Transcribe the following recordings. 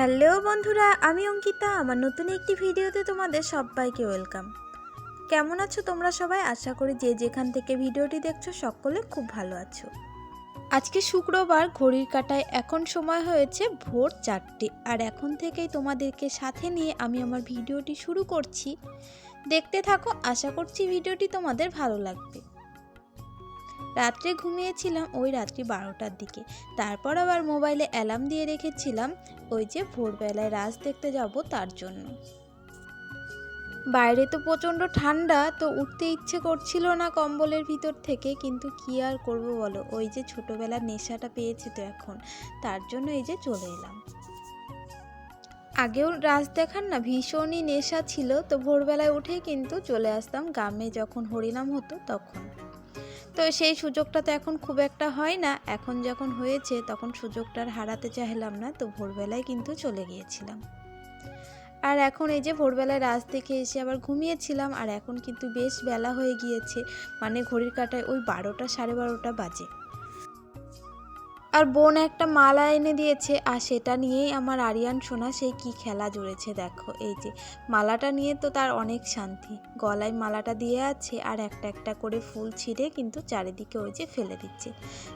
Hello বন্ধুরা, আমি অঙ্কিতা। আমার নতুন একটি ভিডিওতে তোমাদের সবাইকে ওয়েলকাম। কেমন আছো তোমরা সবাই? আশা করি যে যেখান থেকে ভিডিওটি দেখছ সকলে খুব ভালো আছো। আজকে শুক্রবার, ঘড়ির কাটায় এখন সময় হয়েছে ভোর চারটে। আর এখন থেকেই তোমাদেরকে সাথে নিয়ে আমি আমার ভিডিওটি শুরু করছি। দেখতে থাকো, আশা করছি ভিডিওটি তোমাদের ভালো লাগবে। রাত্রে ঘুমিয়েছিলাম ওই রাত্রি বারোটার দিকে। তারপর আবার মোবাইলে অ্যালার্ম দিয়ে রেখেছিলাম ওই যে ভোরবেলায় রাজ দেখতে যাব তার জন্য। বাইরে তো প্রচণ্ড ঠান্ডা, তো উঠতে ইচ্ছে করছিল না কম্বলের ভিতর থেকে, কিন্তু কি আর করব বলো? ওই যে ছোটোবেলার নেশাটা পেয়েছি তো এখন, তার জন্য এই যে চলে এলাম। আগেও রাজ দেখার না, ভীষণই নেশা ছিল, তো ভোরবেলায় উঠে কিন্তু চলে আসতাম গ্রামে যখন হরিনাম হতো তখন। তো সেই সুযোগটা তো এখন খুব একটা হয় না। এখন যখন হয়েছে তখন সুযোগটা আর হারাতে চাইলাম না, তো ভোরবেলায় কিন্তু চলে গিয়েছিলাম। আর এখন এই যে ভোরবেলায় রাজ থেকে এসে আবার ঘুমিয়েছিলাম, আর এখন কিন্তু বেশ বেলা হয়ে গিয়েছে মানে ঘড়ির কাটায় ওই বারোটা সাড়ে বারোটা বাজে। আর বোন একটা মালা এনে দিয়েছে, আর সেটা নিয়েই আমার আরিয়ান সোনা সেই কি খেলা জুড়েছে, দেখো। এই যে, মালাটা নিয়ে তো তার অনেক শান্তি। গলায় মালাটা দিয়ে আছে আর একটা একটা করে ফুল ছিঁড়ে কিন্তু চারিদিকে ওই যে ফেলে দিচ্ছে।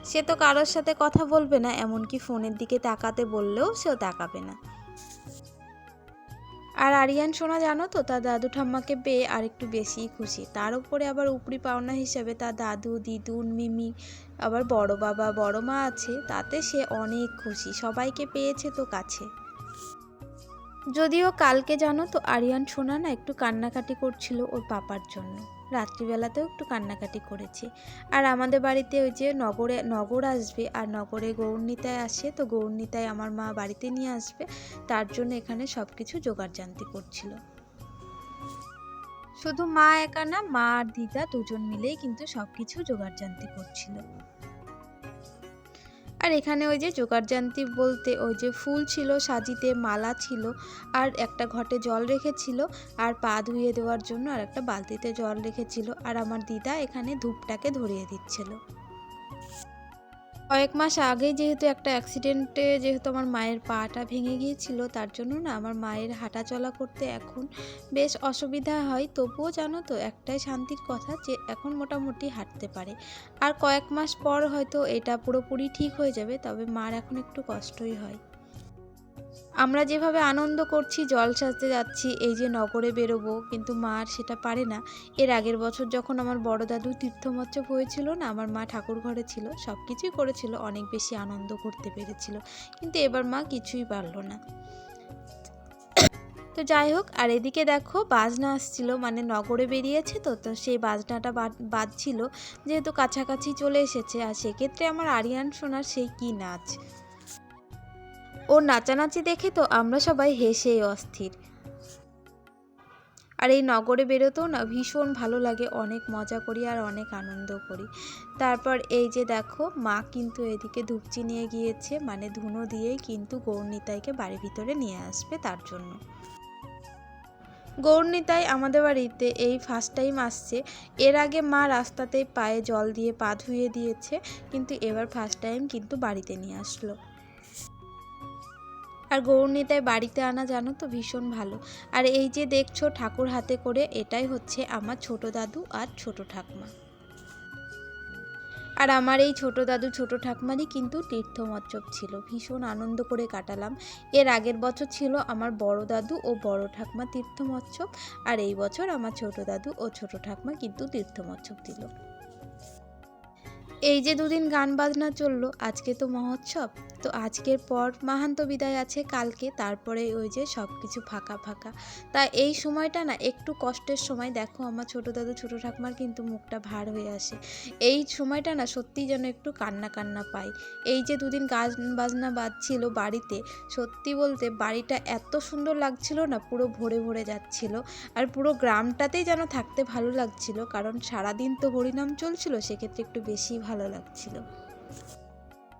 সে তো কারোর সাথে কথা বলবে না, এমনকি ফোনের দিকে তাকাতে বললেও সেও তাকাবে না। আর আরিয়ান সোনা জানো তো, তার দাদু ঠাম্মাকে পেয়ে আর একটু বেশিই খুশি। তার উপরে আবার উপরি পাওনা হিসেবে তার দাদু, দিদুন, মিমি আবার বড় বাবা, বড় মা আছে, তাতে সে অনেক খুশি। সবাইকে পেয়েছে তো কাছে। যদিও কালকে জানো তো আরিয়ান সোনা না একটু কান্নাকাটি করছিল ওর পাপার জন্য। রাত্রিবেলাতেও একটু কান্নাকাটি করেছে। আর আমাদের বাড়িতে ওই যে নগরে, নগর আসবে আর নগরে গৌরনীতায় আসে, তো গৌরনীতায় আমার মা বাড়িতে নিয়ে আসবে। তার জন্য এখানে সব কিছু জোগাড়জান্তি করছিল। শুধু মা একা না, মা আর দিদা দুজন মিলেই কিন্তু সব কিছু জোগাড়জান্তি করছিল। আর এখানে ওই যে জোগাড়জান্তি বলতে ওই যে ফুল ছিল, সাজিতে মালা ছিল, আর একটা ঘটে জল রেখেছিল, আর পা ধুয়ে দেওয়ার জন্য আর একটা বালতিতে জল রেখেছিল, আর আমার দিদা এখানে ধূপটাকে ধরিয়ে দিচ্ছিল। কয়েক মাস আগে যেহেতু একটা অ্যাক্সিডেন্টে যেহেতু আমার মায়ের পাটা ভেঙে গিয়েছিল, তার জন্য না আমার মায়ের হাঁটা চলা করতে এখন বেশ অসুবিধা হয়। তবুও জানো তো, একটাই শান্তির কথা যে এখন মোটামুটি হাঁটতে পারে। আর কয়েক মাস পর হয়তো এটা পুরোপুরি ঠিক হয়ে যাবে, তবে মার এখন একটু কষ্টই হয়। আমরা যেভাবে আনন্দ করছি, জল সাজতে যাচ্ছি, এই যে নগরে বেরোবো, কিন্তু মা আর সেটা পারে না। এর আগের বছর যখন আমার বড় দাদু তীর্থমচ্ছব হয়েছিল না, আমার মা ঠাকুর ঘরে ছিল সব কিছুই করেছিল, অনেক বেশি আনন্দ করতে পেরেছিল। কিন্তু এবার মা কিছুই পারল না। তো যাই হোক, আর এদিকে দেখো, বাজনা আসছিল মানে নগরে বেরিয়েছে তো তো সেই বাজনাটা বাজ- বাজছিল, যেহেতু কাছাকাছি চলে এসেছে, আর সেক্ষেত্রে আমার আরিয়ান সোনার সেই কি নাচ। ওর নাচানাচি দেখে তো আমরা সবাই হেসেই অস্থির। আর এই নগরে বেরোতেও না ভীষণ ভালো লাগে, অনেক মজা করি আর অনেক আনন্দ করি। তারপর এই যে দেখো, মা কিন্তু এদিকে ধূপচি নিয়ে গিয়েছে মানে ধুনো দিয়েই কিন্তু গৌরনিতাইকে বাড়ির ভিতরে নিয়ে আসবে তার জন্য। গৌরনিতাই আমাদের বাড়িতে এই ফার্স্ট টাইম আসছে। এর আগে মা রাস্তাতেই পায়ে জল দিয়ে পা ধুয়ে দিয়েছে, কিন্তু এবার ফার্স্ট টাইম কিন্তু বাড়িতে নিয়ে আসলো। আর গৌরনীতায় বাড়িতে আনা জানো তো ভীষণ ভালো। আর এই যে দেখছ ঠাকুর হাতে করে, এটাই হচ্ছে আমার ছোট দাদু আর ছোট ঠাকমা। আর আমার এই ছোট দাদু, ছোট ঠাকমারই কিন্তু তীর্থমচ্ছব ছিল। ভীষণ আনন্দ করে কাটালাম। এর আগের বছর ছিল আমার বড় দাদু ও বড় ঠাকমা তীর্থমচ্ছব আর এই বছর আমার ছোট দাদু ও ছোট ঠাকমা কিন্তু তীর্থমচ্ছব দিল। এই যে দুদিন গান বাজনা চলল, আজকে তো মহোৎসব। তো আজকের পর মাহান্ত বিদায় আছে, কালকে তারপরে ওই যে সব কিছু ফাঁকা ফাঁকা। তা এই সময়টা না একটু কষ্টের সময়। দেখো আমার ছোটো দাদু, ছোটো ঠাকুমার কিন্তু মুখটা ভার হয়ে আসে। এই সময়টা না সত্যিই যেন একটু কান্না কান্না পাই। এই যে দুদিন গান বাজনা বাজছিল বাড়িতে, সত্যি বলতে বাড়িটা এত সুন্দর লাগছিল না, পুরো ভরে ভরে যাচ্ছিল। আর পুরো গ্রামটাতেই যেন থাকতে ভালো লাগছিল, কারণ সারাদিন তো হরিনাম চলছিল, সেক্ষেত্রে একটু বেশি ভালো লাগছিল।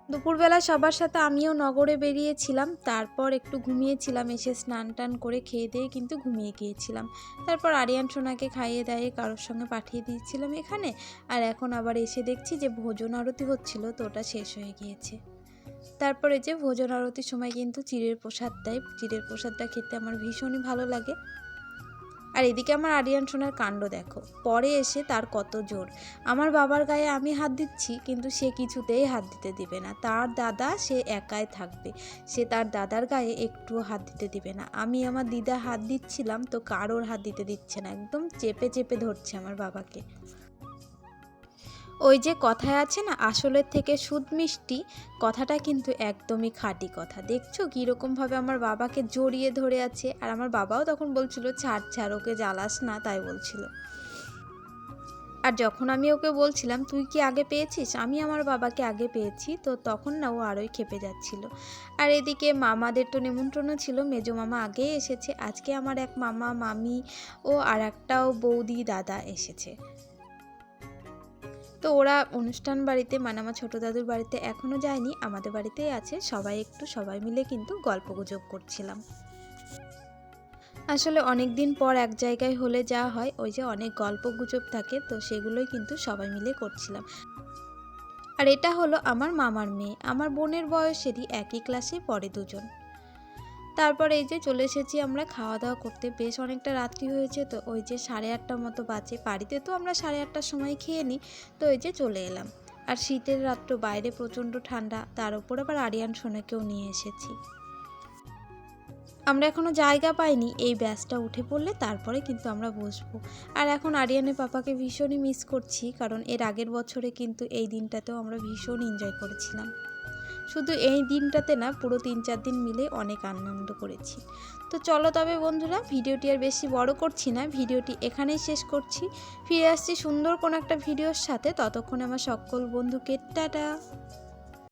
দুপুরবেলা সবার সাথে আমিও নগরে বেরিয়েছিলাম, তারপর একটু ঘুমিয়েছিলাম, এসে স্নান টান করে খেয়ে দিয়ে কিন্তু ঘুমিয়ে গিয়েছিলাম। তারপর আরিয়ান সোনাকে খাইয়ে দাইয়ে কারোর সঙ্গে পাঠিয়ে দিয়েছিলাম এখানে, আর এখন আবার এসে দেখছি যে ভোজন আরতি হচ্ছিল, তো ওটা শেষ হয়ে গিয়েছে। তারপরে যে ভোজন আরতির সময় কিন্তু চিড়ের প্রসাদ দেয়, চিড়ের প্রসাদটা খেতে আমার ভীষণই ভালো লাগে। আর এদিকে আমার আরিয়ান সোনার কাণ্ড দেখো। পরে এসে তার কত জোর। আমার বাবার গায়ে আমি হাত দিচ্ছি, কিন্তু সে কিছুতেই হাত দিতে দিবে না। তার দাদা সে একাই থাকবে। সে তার দাদার গায়ে একটু হাত দিতে দিবে না। আমি আমার দিদা হাত দিচ্ছিলাম, তো কারোর হাত দিতে দিচ্ছে না। একদম চেপে চেপে ধরছে আমার বাবাকে। ওই যে কথায় আছে না, আসলের থেকে সুদ মিষ্টি, কথাটা কিন্তু একদমই খাঁটি কথা। দেখছ কীরকমভাবে আমার বাবাকে জড়িয়ে ধরে আছে, আর আমার বাবাও তখন বলছিল, ছাড় ছাড়, ওকে জ্বালাস না, তাই বলছিল। আর যখন আমি ওকে বলছিলাম, তুই কি আগে পেয়েছিস? আমি আমার বাবাকে আগে পেয়েছি, তো তখন না ও আরোই খেপে যাচ্ছিল। আর এদিকে মামাদের তো নিমন্ত্রণও ছিল, মেজো মামা আগেই এসেছে, আজকে আমার এক মামা, মামি ও আর একটাও বৌদি, দাদা এসেছে। তো ওরা অনুষ্ঠান বাড়িতে মানে আমার ছোটো দাদুর বাড়িতে এখনও যায়নি, আমাদের বাড়িতেই আছে। সবাই একটু, সবাই মিলে কিন্তু গল্প গুজব করছিলাম। আসলে অনেক দিন পর এক জায়গায় হলে যা হয়, ওই যে অনেক গল্প গুজব থাকে, তো সেগুলোই কিন্তু সবাই মিলে করছিলাম। আর এটা হলো আমার মামার মেয়ে। আমার বোনের বয়সেরই একই ক্লাসে পড়ে দুজন। তারপর এই যে চলে এসেছি আমরা খাওয়া দাওয়া করতে। বেশ অনেকটা রাত্রি হয়েছে তো ওই যে সাড়ে আটটার মতো বাজে। বাড়িতে তো আমরা সাড়ে আটটার সময় খেয়ে নিই, তো ওই যে চলে এলাম। আর শীতের রাত্র, বাইরে প্রচণ্ড ঠান্ডা, তার উপর আবার আরিয়ান, সোনাকেও নিয়ে এসেছি। আমরা এখনও জায়গা পাইনি, এই ব্যাসটা উঠে পড়লে তারপরে কিন্তু আমরা বসবো। আর এখন আরিয়ানের পাপাকে ভীষণই মিস করছি, কারণ এর আগের বছরে কিন্তু এই দিনটাতেও আমরা ভীষণ এনজয় করেছিলাম। শুধু এই দিনটাতে না, পুরো তিন চার দিন মিলে অনেক আনন্দ করেছি। তো চলো তবে বন্ধুরা, ভিডিওটি আর বেশি বড় করছি না, ভিডিওটি এখানেই শেষ করছি। ফিরে আসছি সুন্দর কোনো একটা ভিডিওর সাথে, ততক্ষণ আমার সকল বন্ধুকে টাটা।